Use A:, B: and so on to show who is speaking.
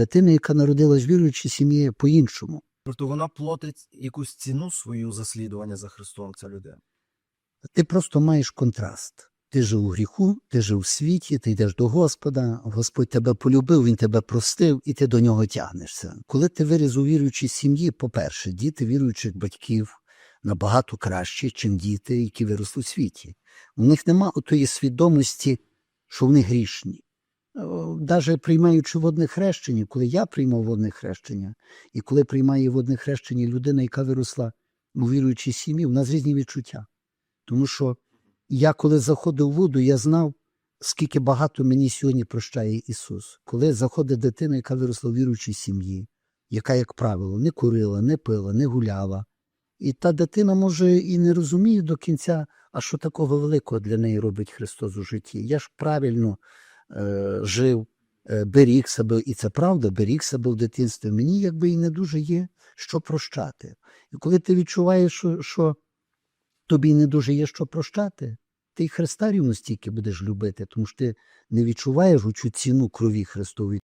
A: дитина, яка народилась віруючій сім'ї, по-іншому.
B: Тобто вона платить якусь ціну свою за слідування за Христом, ця людина.
A: Ти просто маєш контраст. Ти жив у гріху, ти жив у світі, ти йдеш до Господа, Господь тебе полюбив, Він тебе простив, і ти до нього тягнешся. Коли ти виріс у віруючій сім'ї, по-перше, діти віруючих батьків набагато кращі, ніж діти, які виросли у світі. У них нема отої свідомості, що вони грішні. Навіть приймаючи водне хрещення, коли я приймав водне хрещення, і коли приймає водне хрещення людина, яка виросла у віруючій сім'ї, у нас різні відчуття. Тому що я, коли заходив в воду, я знав, скільки багато мені сьогодні прощає Ісус. Коли заходить дитина, яка виросла в віруючій сім'ї, яка, як правило, не курила, не пила, не гуляла. І та дитина, може, і не розуміє до кінця, а що такого великого для неї робить Христос у житті. Я ж правильно е, жив, е, беріг себе, і це правда, беріг себе в дитинстві. Мені якби і не дуже є що прощати. І коли ти відчуваєш, що, що тобі не дуже є що прощати, ти й Христа рівно стільки будеш любити, тому що ти не відчуваєш цю ціну крові Христової.